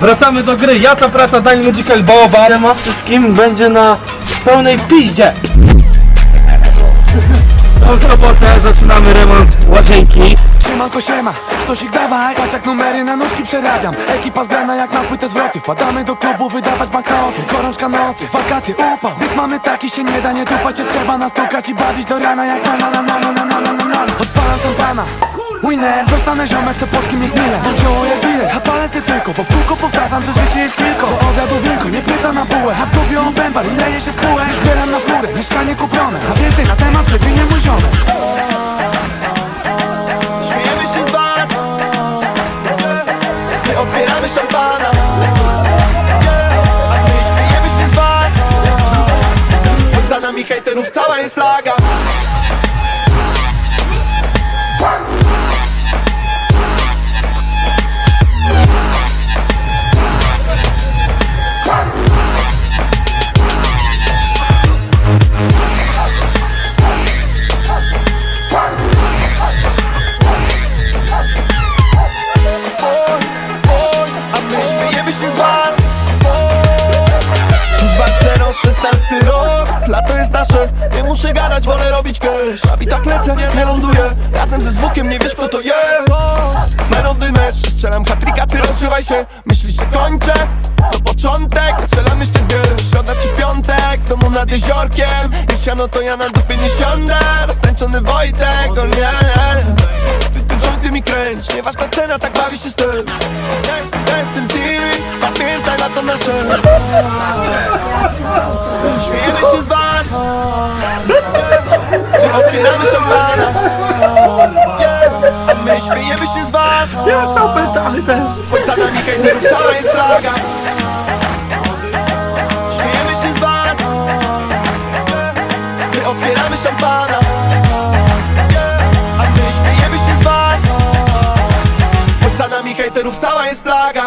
Wracamy do gry. Jaca praca Dani Medical Baoba. Tema wszystkim będzie na pełnej piździe. Tą sobotę zaczynamy remont łazienki. Siemanko siema, sztosik dawaj Patrz jak numery na nóżki przerabiam Ekipa zgrana jak na płytę zwroty Wpadamy do klubu wydawać banknoty Gorączka nocy, wakacje, upał Byt mamy taki się nie da, nie dupać cię trzeba nastukać I bawić do rana jak na na na na na na na na na na Odpalam szampana Winner, zostanę ziomek se polskim jak mile czoło jak bile, a palę se tylko Bo w kółko powtarzam, że życie jest tylko. Do obiadu winko, nie pyta na bułę. A w klubie on bębal i leje się spółek Zbieram na furę, mieszkanie kupione. A więcej na temat przewinie mój ziomek. Śmiejemy się z was. My otwieramy szampana A my śmiejemy się z was. Za nami hejterów cała jest flaga muszę gadać, wolę robić cash. Na bitach lecę, nie, ląduję. Razem ze Zbukiem, nie wiesz kto to jest. Melody mecz, strzelam hatryka, ty rozgrzewaj się. Myślisz, że kończę? To początek, strzelamy jeszcze dwie. Środa czy piątek, w domu nad jeziorkiem. Jest siano, to ja na dupie nie siądę. Roztańczony Wojtek, o nie. Ty, ty jointy mi kręć, nieważna cena, tak bawi się styl Jestem, jestem z nimi, pamiętaj na to nasze pytany też. Choć za nami hejterów cała jest flaga Śmiejemy się z was. My otwieramy szampana. A my śmiejemy się z was. Choć za nami hejterów cała jest plaga